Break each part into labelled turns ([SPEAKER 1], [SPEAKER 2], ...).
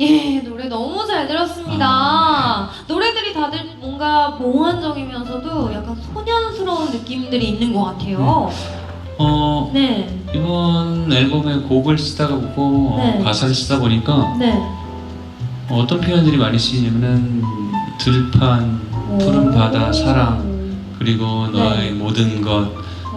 [SPEAKER 1] 예, 노래 너무 잘 들었습니다.
[SPEAKER 2] 아,
[SPEAKER 1] 노래들이 다들 뭔가 몽환적이면서도 약간 소년스러운 느낌들이 있는 것 같아요.
[SPEAKER 2] 어
[SPEAKER 1] 네,
[SPEAKER 2] 이번 앨범에 곡을 쓰다가 보고
[SPEAKER 1] 네.
[SPEAKER 2] 어, 가사를 쓰다 보니까
[SPEAKER 1] 네.
[SPEAKER 2] 어떤 표현들이 많이 쓰이냐면은 들판, 푸른 바다, 사랑 그리고 너의 모든 것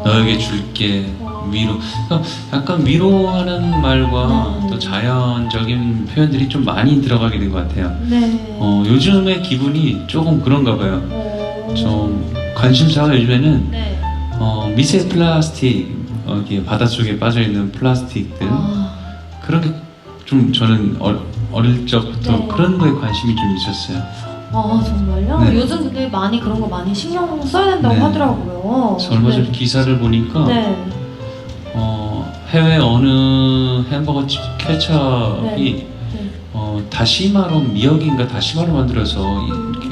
[SPEAKER 2] 너에게 줄게 위로 그러니까 약간 위로하는 말과
[SPEAKER 1] 네.
[SPEAKER 2] 또 자연적인 표현들이 좀 많이 들어가게 된 것 같아요.
[SPEAKER 1] 네.
[SPEAKER 2] 어, 요즘의 기분이 조금 그런가 봐요.
[SPEAKER 1] 오.
[SPEAKER 2] 좀 관심사가 요즘에는
[SPEAKER 1] 네.
[SPEAKER 2] 어, 미세 플라스틱 어, 이게 바닷속에 빠져 있는 플라스틱들
[SPEAKER 1] 아,
[SPEAKER 2] 그런 게 좀 저는 어, 어릴 적부터
[SPEAKER 1] 네.
[SPEAKER 2] 그런 거에 관심이 좀 있었어요.
[SPEAKER 1] 아 정말요?
[SPEAKER 2] 네.
[SPEAKER 1] 요즘 근데 많이 그런 거 많이 신경 써야 된다고
[SPEAKER 2] 네.
[SPEAKER 1] 하더라고요.
[SPEAKER 2] 얼마 전에
[SPEAKER 1] 네.
[SPEAKER 2] 기사를 보니까
[SPEAKER 1] 네.
[SPEAKER 2] 어, 해외 어느 햄버거 집 케첩이
[SPEAKER 1] 네.
[SPEAKER 2] 어, 다시마로 미역인가 다시마로 만들어서 이- 이렇게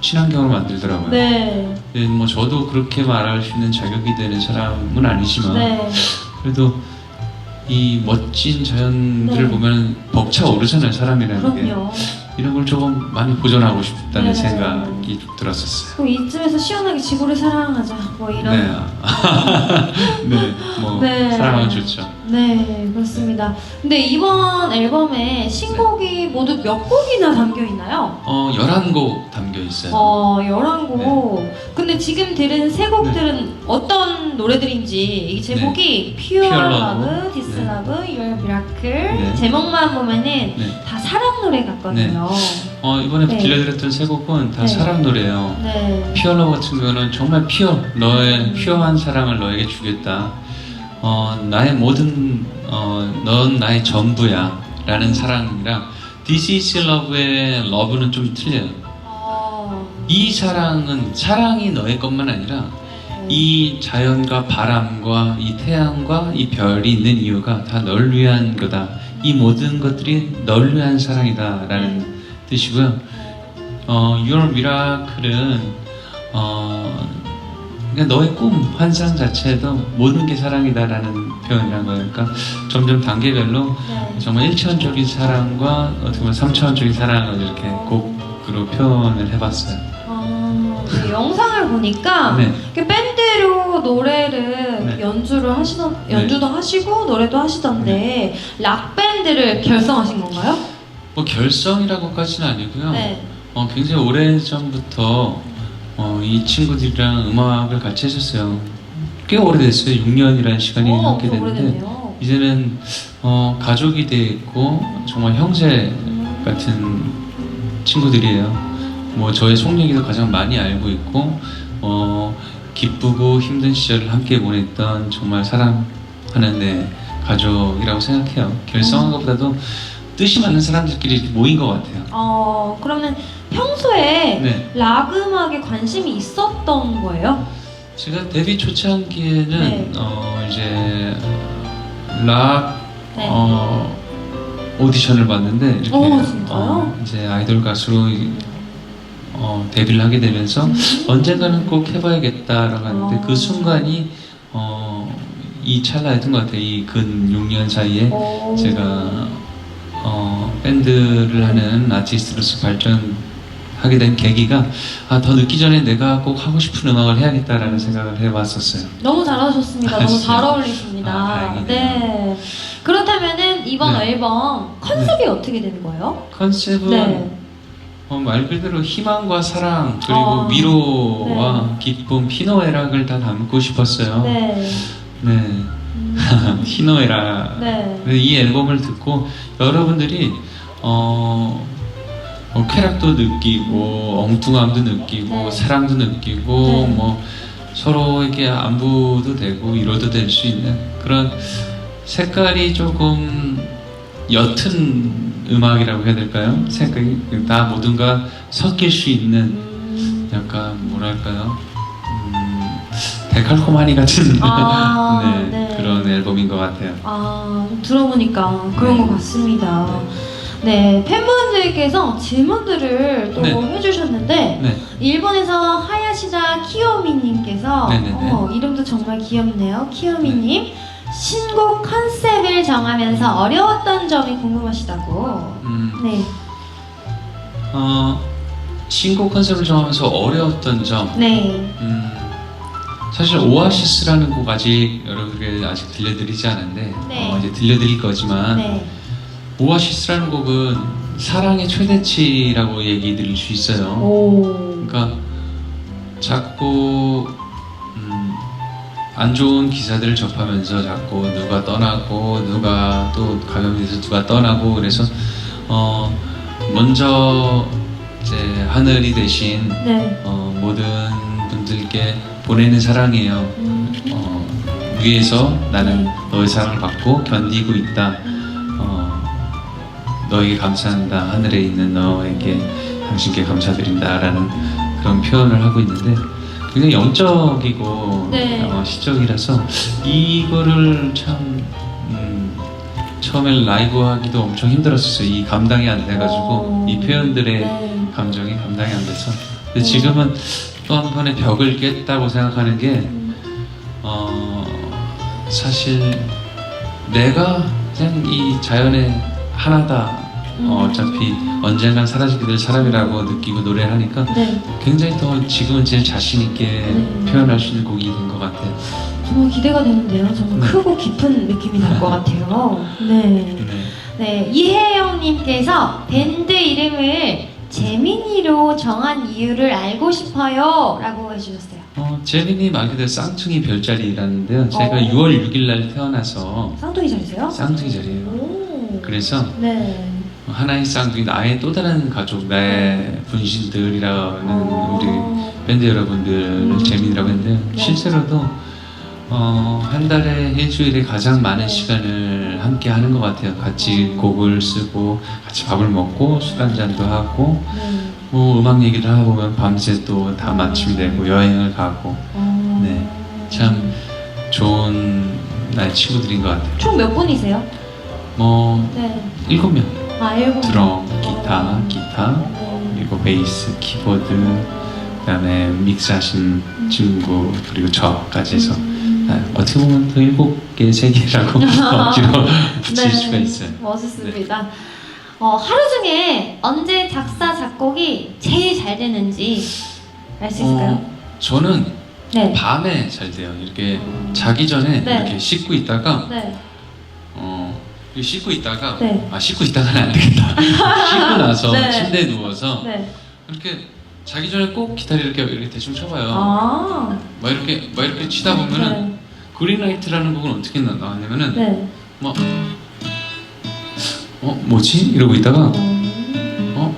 [SPEAKER 2] 친환경으로 만들더라고요.
[SPEAKER 1] 네.
[SPEAKER 2] 근데 뭐 저도 그렇게 말할 수 있는 자격이 되는 사람은 아니지만
[SPEAKER 1] 네.
[SPEAKER 2] 그래도 이 멋진 자연들을
[SPEAKER 1] 네.
[SPEAKER 2] 보면 벅차 오르잖아요 사람이라는 게
[SPEAKER 1] 그럼요.
[SPEAKER 2] 이런 걸 조금 많이 보존하고 싶다는
[SPEAKER 1] 네.
[SPEAKER 2] 생각 이좀 들었었어요.
[SPEAKER 1] 그럼 이쯤에서 시원하게 지구를 사랑하자. 뭐 이런.
[SPEAKER 2] 네, 네, 뭐
[SPEAKER 1] 네.
[SPEAKER 2] 사랑은 좋죠.
[SPEAKER 1] 네, 그렇습니다. 근데 이번 앨범에 신곡이 모두 몇 곡이나 담겨 있나요?
[SPEAKER 2] 어, 11곡 담겨 있어요.
[SPEAKER 1] 어, 11곡.
[SPEAKER 2] 네.
[SPEAKER 1] 근데 지금 들은 세 곡들은 어떤 노래들인지 이 제목이 Pure
[SPEAKER 2] Pure
[SPEAKER 1] Love,
[SPEAKER 2] Love,
[SPEAKER 1] This
[SPEAKER 2] 네.
[SPEAKER 1] Love, Your Miracle
[SPEAKER 2] 네.
[SPEAKER 1] 제목만 보면은
[SPEAKER 2] 네.
[SPEAKER 1] 다 사랑 노래 같거든요.
[SPEAKER 2] 어, 이번에
[SPEAKER 1] 네.
[SPEAKER 2] 들려드렸던 세 곡은 다
[SPEAKER 1] 네.
[SPEAKER 2] 사랑 노래예요.
[SPEAKER 1] 네.
[SPEAKER 2] 피어러 같은 경우는 정말 피어 너의
[SPEAKER 1] 음.
[SPEAKER 2] 피어한 사랑을 너에게 주겠다. 어, 나의 모든 어, 넌 나의 전부야라는 사랑이랑 This is love의 love는 좀 틀려요.
[SPEAKER 1] 어,
[SPEAKER 2] 이 사랑은 사랑이 너의 것만 아니라
[SPEAKER 1] 네.
[SPEAKER 2] 이 자연과 바람과 이 태양과 이 별이 있는 이유가 다 널 위한 거다. 이 모든 것들이 널 위한 사랑이다라는 뜻이고요. 어, Your Miracle은 어, 그냥 너의 꿈, 환상 자체도 모든 게 사랑이다라는 표현이란 거예요. 그러니까 점점 단계별로
[SPEAKER 1] 네.
[SPEAKER 2] 정말 1차원적인 사랑과 어떻게 보면 3차원적인 사랑을 이렇게 곡으로 표현을 해봤어요.
[SPEAKER 1] 아, 네, 영상을 보니까
[SPEAKER 2] 네.
[SPEAKER 1] 이렇게 밴드로 노래를
[SPEAKER 2] 네.
[SPEAKER 1] 연주를 하시던 연주도 하시고 노래도 하시던데
[SPEAKER 2] 네.
[SPEAKER 1] 락 밴드를 결성하신 건가요?
[SPEAKER 2] 뭐 결성이라고까지는 아니고요.
[SPEAKER 1] 네.
[SPEAKER 2] 어, 굉장히 오래 전부터 어, 이 친구들이랑 음악을 같이 했었어요. 꽤 오래됐어요. 6년이라는 시간이
[SPEAKER 1] 오,
[SPEAKER 2] 함께
[SPEAKER 1] 엄청
[SPEAKER 2] 됐는데
[SPEAKER 1] 오래됐네요.
[SPEAKER 2] 이제는 어, 가족이 돼 있고 정말 형제 같은 친구들이에요. 뭐 저의 속 얘기도 가장 많이 알고 있고 어, 기쁘고 힘든 시절을 함께 보냈던 정말 사랑하는 내 가족이라고 생각해요. 결성한 것보다도 뜻이 맞는 사람들끼리 모인 것 같아요.
[SPEAKER 1] 어 그러면 평소에
[SPEAKER 2] 네.
[SPEAKER 1] 락 음악에 관심이 있었던 거예요?
[SPEAKER 2] 제가 데뷔 초창기에는
[SPEAKER 1] 네.
[SPEAKER 2] 어 이제 락
[SPEAKER 1] 네.
[SPEAKER 2] 어, 오디션을 봤는데 이렇게
[SPEAKER 1] 오, 진짜요?
[SPEAKER 2] 어, 이제 아이돌 가수로 이- 어, 데뷔를 하게 되면서
[SPEAKER 1] 음.
[SPEAKER 2] 언젠가는 꼭 해봐야겠다라고 하는데
[SPEAKER 1] 어.
[SPEAKER 2] 그 순간이 어, 이 찰나였던 것 같아요. 이 근 6년 사이에
[SPEAKER 1] 오.
[SPEAKER 2] 제가 어, 밴드를 하는 아티스트로서 발전 하게 된 계기가 아, 더 늦기 전에 내가 꼭 하고 싶은 음악을 해야겠다라는 생각을 해봤었어요.
[SPEAKER 1] 너무 잘하셨습니다.
[SPEAKER 2] 아,
[SPEAKER 1] 너무 잘
[SPEAKER 2] 진짜요?
[SPEAKER 1] 어울리십니다.
[SPEAKER 2] 아, 다행이네요.
[SPEAKER 1] 네. 그렇다면은 이번
[SPEAKER 2] 네.
[SPEAKER 1] 앨범 컨셉이 어떻게 되는 거예요?
[SPEAKER 2] 컨셉은
[SPEAKER 1] 네.
[SPEAKER 2] 어, 말 그대로 희망과 사랑 그리고
[SPEAKER 1] 어,
[SPEAKER 2] 위로와 기쁨, 희노애락을 다 담고 싶었어요.
[SPEAKER 1] 네.
[SPEAKER 2] 네.
[SPEAKER 1] 음.
[SPEAKER 2] 희노애락.
[SPEAKER 1] 네.
[SPEAKER 2] 이 앨범을 듣고 여러분들이 어, 어, 쾌락도 느끼고 엉뚱함도 느끼고
[SPEAKER 1] 네.
[SPEAKER 2] 사랑도 느끼고
[SPEAKER 1] 네.
[SPEAKER 2] 뭐 서로에게 안부도 되고 위로도 될 수 있는 그런 색깔이 조금 옅은 음악이라고 해야 될까요? 색깔이 다 모든가 섞일 수 있는
[SPEAKER 1] 음.
[SPEAKER 2] 약간 뭐랄까요? 음, 데칼코마니 같은
[SPEAKER 1] 아,
[SPEAKER 2] 네,
[SPEAKER 1] 네.
[SPEAKER 2] 그런 앨범인 것 같아요.
[SPEAKER 1] 아, 좀 들어보니까 그런
[SPEAKER 2] 네.
[SPEAKER 1] 것 같습니다. 네, 팬분들께서 질문들을 또
[SPEAKER 2] 네.
[SPEAKER 1] 해주셨는데
[SPEAKER 2] 네.
[SPEAKER 1] 일본에서 하야시다 키요미님께서
[SPEAKER 2] 네 네 네.
[SPEAKER 1] 어, 이름도 정말 귀엽네요. 키요미님 신곡 컨셉을 정하면서 어려웠던 점이 궁금하시다고.
[SPEAKER 2] 음,
[SPEAKER 1] 네,
[SPEAKER 2] 어, 신곡 컨셉을 정하면서 어려웠던 점.
[SPEAKER 1] 네,
[SPEAKER 2] 음, 사실 오아시스라는 곡 아직 여러분에게 아직 들려드리지 않았는데
[SPEAKER 1] 네.
[SPEAKER 2] 어, 이제 들려드릴 거지만
[SPEAKER 1] 네.
[SPEAKER 2] 오아시스라는 곡은 사랑의 최대치라고 얘기 드릴 수 있어요.
[SPEAKER 1] 오.
[SPEAKER 2] 그러니까 자꾸 음, 안 좋은 기사들을 접하면서 자꾸 누가 떠나고 누가 또 감염돼서 누가 떠나고 그래서 어 먼저 이제 하늘이 대신
[SPEAKER 1] 네.
[SPEAKER 2] 어, 모든 분들께 보내는 사랑이에요.
[SPEAKER 1] 음.
[SPEAKER 2] 어, 위에서 나는
[SPEAKER 1] 네.
[SPEAKER 2] 너의 사랑을 받고 견디고 있다. 어, 너에게 감사한다. 하늘에 있는 너에게 당신께 감사드린다라는 그런 표현을 하고 있는데 굉장히 영적이고
[SPEAKER 1] 네.
[SPEAKER 2] 어, 시적이라서 이거를 참 음, 처음에 라이브 하기도 엄청 힘들었었어요. 이 감당이 안 돼가지고
[SPEAKER 1] 어.
[SPEAKER 2] 이 표현들의
[SPEAKER 1] 네.
[SPEAKER 2] 감정이 감당이 안 돼서 근데 지금은 또 한 번의 벽을 깼다고 생각하는 게
[SPEAKER 1] 음.
[SPEAKER 2] 어, 사실 내가 그냥 이 자연의 하나다.
[SPEAKER 1] 음.
[SPEAKER 2] 어, 어차피 언젠간 사라지게 될 사람이라고 느끼고 노래를 하니까
[SPEAKER 1] 네.
[SPEAKER 2] 굉장히 더 지금은 제일 자신 있게
[SPEAKER 1] 네.
[SPEAKER 2] 표현할 수 있는 곡이 된 것 같아요.
[SPEAKER 1] 정말 기대가 되는데요. 정말
[SPEAKER 2] 네.
[SPEAKER 1] 크고 깊은 느낌이 날 것 같아요. 네.
[SPEAKER 2] 네.
[SPEAKER 1] 네, 이혜영님께서 밴드 이름을 재민이로 정한 이유를 알고 싶어요. 라고 해주셨어요.
[SPEAKER 2] 어, 제린이 말 그대로 쌍둥이 별자리라는데요. 제가
[SPEAKER 1] 어.
[SPEAKER 2] 6월 6일 날 태어나서
[SPEAKER 1] 쌍둥이 잘이세요?
[SPEAKER 2] 쌍둥이 자리예요.
[SPEAKER 1] 오.
[SPEAKER 2] 그래서
[SPEAKER 1] 네.
[SPEAKER 2] 하나의 쌍둥이 나의 또 다른 가족 나의 분신들이라는
[SPEAKER 1] 어.
[SPEAKER 2] 우리 밴드 여러분들을
[SPEAKER 1] 음.
[SPEAKER 2] 재민이라고 했는데요
[SPEAKER 1] 네.
[SPEAKER 2] 실제로도 어, 한 달에 일주일에 가장 많은
[SPEAKER 1] 네.
[SPEAKER 2] 시간을 함께 하는 것 같아요 같이 곡을 쓰고 같이 밥을 먹고 술 한잔도 하고
[SPEAKER 1] 네.
[SPEAKER 2] 뭐 음악 얘기를 하다 보면 밤새 또 다 마침이 되고 여행을 가고
[SPEAKER 1] 어.
[SPEAKER 2] 네. 참 좋은 나의 친구들인 것 같아요
[SPEAKER 1] 총 몇 분이세요?
[SPEAKER 2] 뭐
[SPEAKER 1] 네.
[SPEAKER 2] 일곱 명
[SPEAKER 1] 아, 일곱 분.
[SPEAKER 2] 드럼, 기타,
[SPEAKER 1] 어.
[SPEAKER 2] 기타
[SPEAKER 1] 네.
[SPEAKER 2] 그리고 베이스, 키보드, 그다음에 믹스하신 친구 그리고 저까지 해서
[SPEAKER 1] 음.
[SPEAKER 2] 아, 어떻게 보면 또 일곱 개 세계라고 억지로 붙일
[SPEAKER 1] 네.
[SPEAKER 2] 수가 있어요.
[SPEAKER 1] 멋있습니다. 어, 하루 중에 언제 작사, 작곡이 제일 잘 되는지 알 수 있을까요?
[SPEAKER 2] 어, 저는
[SPEAKER 1] 네.
[SPEAKER 2] 밤에 잘 돼요. 이렇게 자기 전에
[SPEAKER 1] 네.
[SPEAKER 2] 이렇게 씻고 있다가
[SPEAKER 1] 네.
[SPEAKER 2] 어, 이렇게 씻고 있다가
[SPEAKER 1] 네.
[SPEAKER 2] 아 씻고 있다가는 안 되겠다. 씻고 나서
[SPEAKER 1] 네.
[SPEAKER 2] 침대에 누워서
[SPEAKER 1] 네.
[SPEAKER 2] 이렇게 자기 전에 꼭 기타를 이렇게 이렇게 대충 쳐봐요.
[SPEAKER 1] 아.
[SPEAKER 2] 막 이렇게 막 이렇게 치다 보면은 그린라이트라는 곡은 어떻게 나- 나왔냐면은
[SPEAKER 1] 네. 네.
[SPEAKER 2] 뭐, 어, 뭐지? 이러고 있다가,
[SPEAKER 1] 음.
[SPEAKER 2] 어?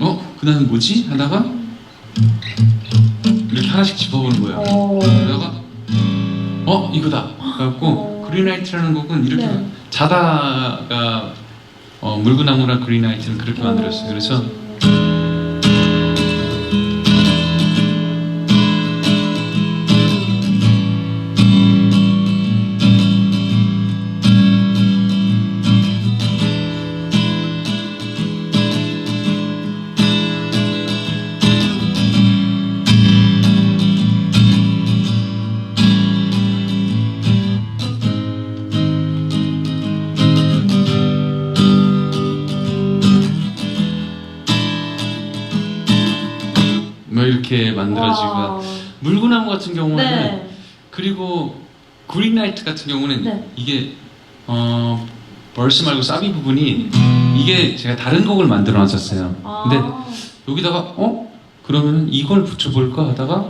[SPEAKER 2] 어? 그 다음에 뭐지? 하다가, 하나씩 짚어보는 거예요.
[SPEAKER 1] 어.
[SPEAKER 2] 그러다가, 어? 이거다. 그래갖고,
[SPEAKER 1] 어.
[SPEAKER 2] 그린라이트라는 곡은 이렇게
[SPEAKER 1] 네.
[SPEAKER 2] 자다가, 어, 물구나무랑 그린라이트는 그렇게 만들었어요. 그래서, 이렇게 만들어지고,
[SPEAKER 1] 와.
[SPEAKER 2] 물구나무 같은 경우는
[SPEAKER 1] 네.
[SPEAKER 2] 그리고 그린라이트 같은 경우는
[SPEAKER 1] 네.
[SPEAKER 2] 이게 어 벌스 말고 사비 부분이 이게 제가 다른 곡을 만들어 놨었어요.
[SPEAKER 1] 아.
[SPEAKER 2] 근데 여기다가 어 그러면은 이걸 붙여볼까 하다가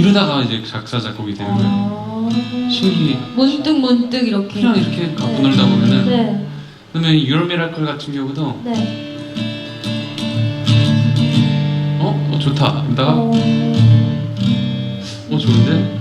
[SPEAKER 2] 이러다가 이제 작사 작곡이 되는 거예요.
[SPEAKER 1] 아.
[SPEAKER 2] 신기
[SPEAKER 1] 문득 문득 이렇게.
[SPEAKER 2] 그냥 이렇게 갖고 놀다 보면은
[SPEAKER 1] 네.
[SPEAKER 2] 그다음에 Miracle 같은 경우도
[SPEAKER 1] 네.
[SPEAKER 2] 어, 어 좋다. 이러다가
[SPEAKER 1] 어.
[SPEAKER 2] 어 좋은데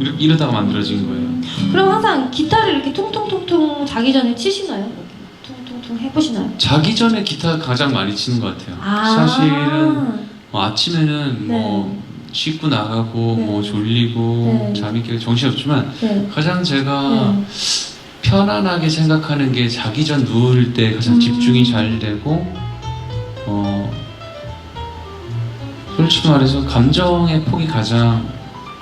[SPEAKER 2] 이러, 이러다가 만들어진 거예요.
[SPEAKER 1] 그럼 항상 기타를 이렇게 퉁퉁퉁퉁 자기 전에 치시나요? 이렇게 퉁퉁퉁 해보시나요?
[SPEAKER 2] 자기 전에 기타 가장 많이 치는 것 같아요.
[SPEAKER 1] 아.
[SPEAKER 2] 사실은 뭐 아침에는
[SPEAKER 1] 네.
[SPEAKER 2] 뭐 씻고 나가고
[SPEAKER 1] 네.
[SPEAKER 2] 뭐 졸리고
[SPEAKER 1] 네.
[SPEAKER 2] 잠이 깨고 정신 없지만
[SPEAKER 1] 네.
[SPEAKER 2] 가장 제가
[SPEAKER 1] 네.
[SPEAKER 2] 편안하게 생각하는 게 자기 전 누울 때 가장
[SPEAKER 1] 음.
[SPEAKER 2] 집중이 잘 되고 어 솔직히 말해서 감정의 폭이 가장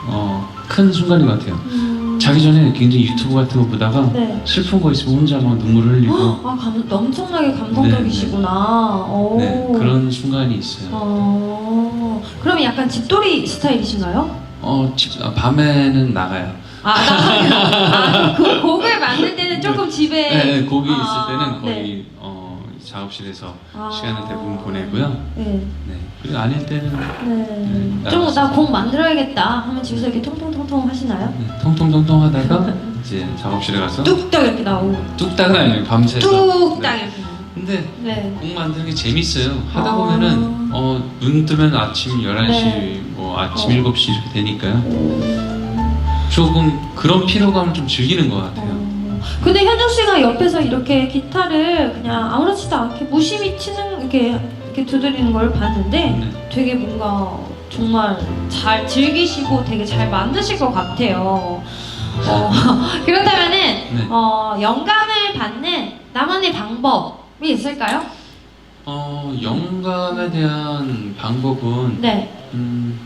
[SPEAKER 2] 어, 큰 순간인 것 같아요.
[SPEAKER 1] 음.
[SPEAKER 2] 자기 전에 굉장히 유튜브 같은 거 보다가
[SPEAKER 1] 네.
[SPEAKER 2] 슬픈 거 있으면 혼자 막 눈물을 흘리고
[SPEAKER 1] 아, 감, 엄청나게 감성적이시구나. 오.
[SPEAKER 2] 네 그런 순간이 있어요.
[SPEAKER 1] 어. 그러면 약간 집돌이 스타일이신가요?
[SPEAKER 2] 어 집, 아, 밤에는 나가요.
[SPEAKER 1] 아, 나 아, 그 곡을 만들 때는 조금 집에.
[SPEAKER 2] 네, 네, 곡이
[SPEAKER 1] 아,
[SPEAKER 2] 있을 때는 거의
[SPEAKER 1] 네.
[SPEAKER 2] 어, 작업실에서
[SPEAKER 1] 아.
[SPEAKER 2] 시간을 대부분 보내고요.
[SPEAKER 1] 네.
[SPEAKER 2] 네 그리고 아닐 때는
[SPEAKER 1] 네.
[SPEAKER 2] 네,
[SPEAKER 1] 좀.
[SPEAKER 2] 나
[SPEAKER 1] 곡 만들어야겠다 하면 집에서 이렇게 통통통통 하시나요?
[SPEAKER 2] 네, 통통통통 하다가 이제 작업실에 가서
[SPEAKER 1] 뚝딱 이렇게 나오고
[SPEAKER 2] 뚝딱은 아니에요 밤새서
[SPEAKER 1] 뚝딱
[SPEAKER 2] 네.
[SPEAKER 1] 이렇게.
[SPEAKER 2] 근데
[SPEAKER 1] 네.
[SPEAKER 2] 곡 만드는 게 재밌어요 하다
[SPEAKER 1] 아.
[SPEAKER 2] 보면은 어, 눈 뜨면 아침 11시
[SPEAKER 1] 네.
[SPEAKER 2] 뭐 아침
[SPEAKER 1] 어.
[SPEAKER 2] 7시 이렇게 되니까요 조금 그런 피로감을 좀 즐기는 것 같아요
[SPEAKER 1] 어. 근데 현정 씨가 옆에서 이렇게 기타를 그냥 아무렇지도 않게 무심히 치는 이렇게 이렇게 두드리는 걸 봤는데
[SPEAKER 2] 네.
[SPEAKER 1] 되게 뭔가 정말 잘 즐기시고 되게 잘 만드실 것 같아요. 어, 그렇다면은
[SPEAKER 2] 네.
[SPEAKER 1] 어, 영감을 받는 나만의 방법이 있을까요?
[SPEAKER 2] 어, 영감에 대한 방법은
[SPEAKER 1] 네.
[SPEAKER 2] 음,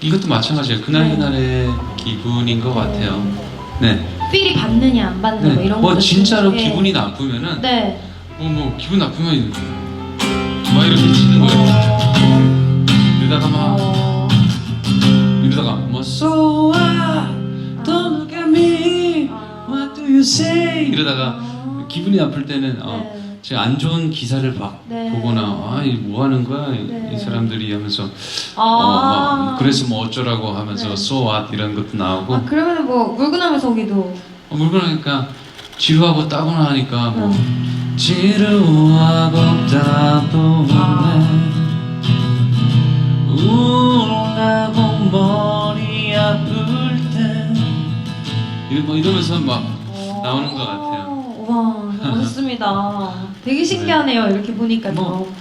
[SPEAKER 2] 이것도 마찬가지예요 그날 그날의 기분인 것 같아요 네,
[SPEAKER 1] 필이 받느냐 안 받느냐
[SPEAKER 2] 네.
[SPEAKER 1] 뭐 이런
[SPEAKER 2] 뭐
[SPEAKER 1] 것도
[SPEAKER 2] 진짜로
[SPEAKER 1] 네.
[SPEAKER 2] 기분이 나쁘면은
[SPEAKER 1] 네.
[SPEAKER 2] 뭐, 뭐 기분 나쁘면 막 이렇게 치는 거예요 이러다가 막
[SPEAKER 1] 어,
[SPEAKER 2] 이러다가 뭐 So what? Don't look at me
[SPEAKER 1] 아,
[SPEAKER 2] What do you say? 이러다가
[SPEAKER 1] 아,
[SPEAKER 2] 기분이 나쁠 때는 어,
[SPEAKER 1] 네.
[SPEAKER 2] 제가 안 좋은 기사를 막
[SPEAKER 1] 네.
[SPEAKER 2] 보거나 아, 이뭐 하는 거야? 이-
[SPEAKER 1] 네.
[SPEAKER 2] 이 사람들이 하면서
[SPEAKER 1] 아,
[SPEAKER 2] 어, 막 그래서 뭐 어쩌라고 하면서
[SPEAKER 1] 네.
[SPEAKER 2] So what? 이런 것도 나오고
[SPEAKER 1] 아 그러면 뭐 물구나무 서기도
[SPEAKER 2] 어, 물건하니까 지루하고 따구나 하니까 뭐
[SPEAKER 1] 음.
[SPEAKER 2] 지루하고 따분해
[SPEAKER 1] 아.
[SPEAKER 2] 우울하고 머리 아플 때 이러, 뭐 이러면서 막 나오는 것 같아요.
[SPEAKER 1] 와 멋있습니다. 되게 신기하네요. 이렇게 보니까 또.
[SPEAKER 2] 뭐.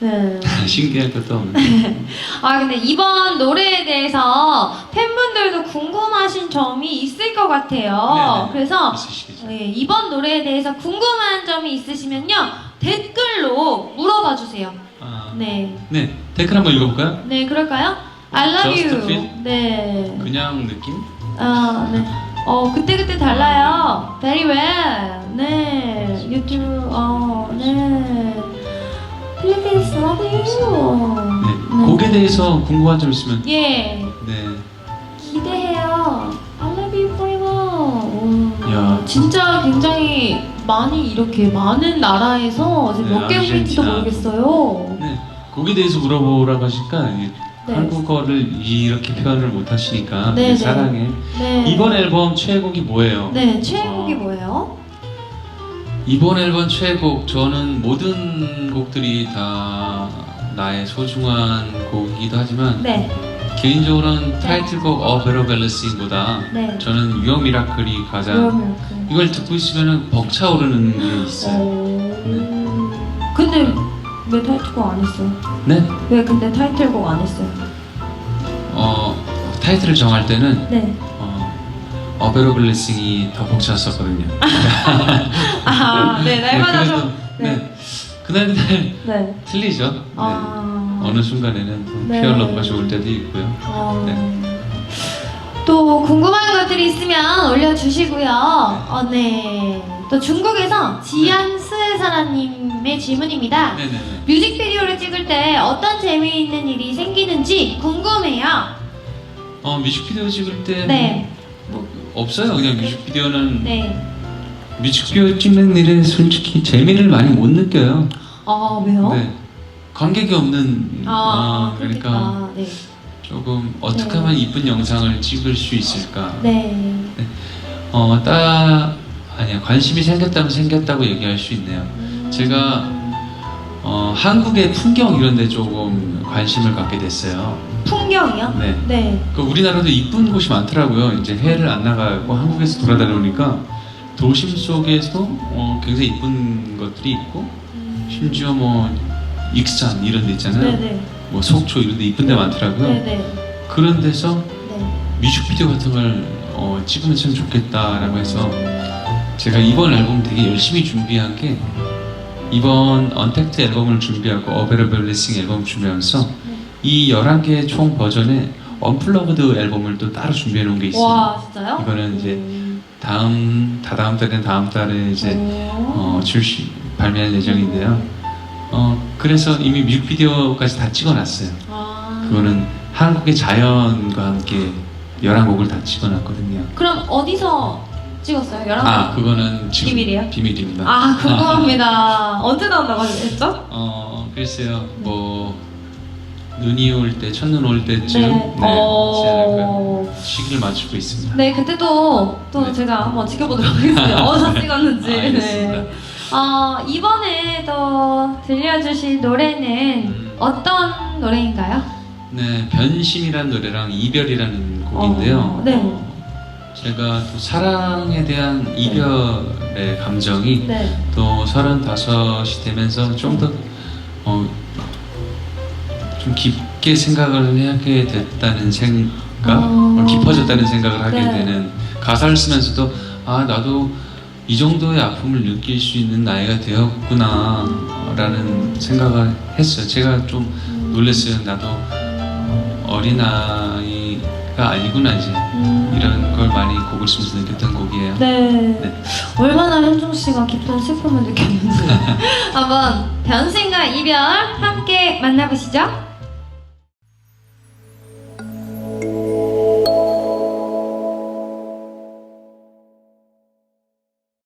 [SPEAKER 1] 네.
[SPEAKER 2] 신기할 것도 없네
[SPEAKER 1] 아 근데 이번 노래에 대해서 팬분들도 궁금하신 점이 있을 것 같아요.
[SPEAKER 2] 네네.
[SPEAKER 1] 그래서
[SPEAKER 2] 있으시겠죠
[SPEAKER 1] 예, 이번 노래에 대해서 궁금한 점이 있으시면요 댓글로 물어봐 주세요.
[SPEAKER 2] 아,
[SPEAKER 1] 네,
[SPEAKER 2] 네 댓글 한번 읽어볼까요?
[SPEAKER 1] 네 그럴까요? I love
[SPEAKER 2] Just
[SPEAKER 1] you.
[SPEAKER 2] feel?
[SPEAKER 1] 네.
[SPEAKER 2] 그냥 느낌?
[SPEAKER 1] 아, 네. 어, 그때그때 달라요. Very well. 네. 유튜브, 어, 네. love you.
[SPEAKER 2] 네. 곡에 대해서 궁금한 점 있으면
[SPEAKER 1] 예.
[SPEAKER 2] 네
[SPEAKER 1] 기대해요. I love you forever. 오,
[SPEAKER 2] 야.
[SPEAKER 1] 진짜 굉장히 많이 이렇게 많은 나라에서
[SPEAKER 2] 네,
[SPEAKER 1] 몇 개국인지도
[SPEAKER 2] 아르헨티나.
[SPEAKER 1] 모르겠어요.
[SPEAKER 2] 네, 곡에 대해서 물어보라고 하시니까 이
[SPEAKER 1] 네.
[SPEAKER 2] 한국어를 이렇게 표현을 못 하시니까
[SPEAKER 1] 네, 네.
[SPEAKER 2] 사랑해.
[SPEAKER 1] 네.
[SPEAKER 2] 이번 앨범 최애곡이 뭐예요?
[SPEAKER 1] 네, 최애곡이
[SPEAKER 2] 어.
[SPEAKER 1] 뭐예요?
[SPEAKER 2] 이번 앨범 최애곡 저는 모든 곡들이 다 나의 소중한 곡이기도 하지만
[SPEAKER 1] 네.
[SPEAKER 2] 개인적으로는 타이틀곡 어 베러
[SPEAKER 1] 네.
[SPEAKER 2] 저는 유어 미라클이 가장
[SPEAKER 1] 그러면 그.
[SPEAKER 2] 이걸 듣고 있으면 벅차오르는 게 있어요.
[SPEAKER 1] 오. 근데 왜 타이틀곡 안 했어요?
[SPEAKER 2] 네,
[SPEAKER 1] 왜 근데 타이틀곡 안 했어요?
[SPEAKER 2] 어 타이틀을 정할 때는
[SPEAKER 1] 네.
[SPEAKER 2] 어, 어베러 블레싱이 더 벅찼었거든요.
[SPEAKER 1] 아, 네, 날마다 좀.
[SPEAKER 2] 네.
[SPEAKER 1] 네.
[SPEAKER 2] 그날 그날
[SPEAKER 1] 네.
[SPEAKER 2] 틀리죠. 네.
[SPEAKER 1] 아.
[SPEAKER 2] 어느 순간에는 또
[SPEAKER 1] 네.
[SPEAKER 2] 러브가 좋을 때도 있고요.
[SPEAKER 1] 어.
[SPEAKER 2] 네.
[SPEAKER 1] 또 궁금한 것들이 있으면 올려주시고요. 어, 네. 또 중국에서 지안스사라님의 질문입니다.
[SPEAKER 2] 네네네.
[SPEAKER 1] 뮤직비디오를 찍을 때 어떤 재미있는 일이 생기는지 궁금해요.
[SPEAKER 2] 어 뮤직비디오 찍을 때
[SPEAKER 1] 네.
[SPEAKER 2] 뭐, 없어요. 그냥 뮤직비디오는
[SPEAKER 1] 네.
[SPEAKER 2] 뮤직비디오 찍는 일에 솔직히 재미를 많이 못 느껴요.
[SPEAKER 1] 아, 왜요?
[SPEAKER 2] 네. 관객이 없는
[SPEAKER 1] 아,
[SPEAKER 2] 아, 그러니까
[SPEAKER 1] 그러니까. 네.
[SPEAKER 2] 조금 어떻게
[SPEAKER 1] 네.
[SPEAKER 2] 하면 이쁜 영상을 찍을 수 있을까?
[SPEAKER 1] 네.
[SPEAKER 2] 어, 딱 아니야 관심이 생겼다면 생겼다고 얘기할 수 있네요. 제가 어, 한국의 풍경 이런 데 조금 관심을 갖게 됐어요.
[SPEAKER 1] 풍경이요?
[SPEAKER 2] 네.
[SPEAKER 1] 네.
[SPEAKER 2] 그 우리나라도 이쁜 곳이 많더라고요. 이제 해외를 안 나가고 한국에서 돌아다니니까 도심 속에서 어, 굉장히 이쁜 것들이 있고 심지어 뭐 익산 이런 데 있잖아요.
[SPEAKER 1] 네네.
[SPEAKER 2] 뭐 속초 이런 데 이쁜 데 많더라고요.
[SPEAKER 1] 네네.
[SPEAKER 2] 그런 데서
[SPEAKER 1] 네.
[SPEAKER 2] 뮤직비디오 같은 걸 어, 찍으면 참 좋겠다라고 해서 제가 이번 앨범 되게 열심히 준비한 게 이번 언택트 앨범을 준비하고 어베러블 블레싱 앨범 준비하면서 이 11개의 총 버전의 언플러그드 앨범을 또 따로 준비해 놓은 게 있어요.
[SPEAKER 1] 와 진짜요?
[SPEAKER 2] 이거는 이제 다음 다다음 달에 다음 달에 이제
[SPEAKER 1] 오.
[SPEAKER 2] 어, 출시 발매할 예정인데요. 어 그래서 이미 뮤직비디오까지 다 찍어놨어요.
[SPEAKER 1] 아.
[SPEAKER 2] 그거는 한국의 자연과 함께 11곡을 다 찍어놨거든요.
[SPEAKER 1] 그럼 어디서 찍었어요? 열한
[SPEAKER 2] 아 그거는 지금
[SPEAKER 1] 비밀이에요?
[SPEAKER 2] 비밀입니다.
[SPEAKER 1] 아 궁금합니다. 언제 나온다고 했죠?
[SPEAKER 2] 어 글쎄요 뭐 눈이 올 때 첫눈 올 때쯤 네,
[SPEAKER 1] 네. 어...
[SPEAKER 2] 시기를 맞추고 있습니다.
[SPEAKER 1] 네, 그때 또, 또
[SPEAKER 2] 네.
[SPEAKER 1] 제가 한번 지켜보도록 하겠습니다. 어디서 찍었는지.
[SPEAKER 2] 알겠습니다.
[SPEAKER 1] 네. 어, 이번에 또 들려주실 노래는
[SPEAKER 2] 음.
[SPEAKER 1] 어떤 노래인가요?
[SPEAKER 2] 네 변심이라는 노래랑 이별이라는 곡인데요.
[SPEAKER 1] 어, 네.
[SPEAKER 2] 어, 제가 또 사랑에 대한 이별의 감정이
[SPEAKER 1] 네.
[SPEAKER 2] 또 서른다섯이 되면서 좀 더 어, 좀 깊게 생각을 하게 됐다는 생각,
[SPEAKER 1] 어.
[SPEAKER 2] 어, 깊어졌다는 생각을 하게
[SPEAKER 1] 네.
[SPEAKER 2] 되는 가사를 쓰면서도 아 나도 이 정도의 아픔을 느낄 수 있는 나이가 되었구나라는 생각을 했어요. 제가 좀 놀랐어요. 나도 어린 아이가 아니구나 이제
[SPEAKER 1] 음,
[SPEAKER 2] 이런 걸 많이 곡을 쓰면서 느꼈던 곡이에요.
[SPEAKER 1] 네.
[SPEAKER 2] 네.
[SPEAKER 1] 얼마나 현종 씨가 깊은 슬픔을 느꼈는지. 한번 변신과 이별 함께 만나보시죠.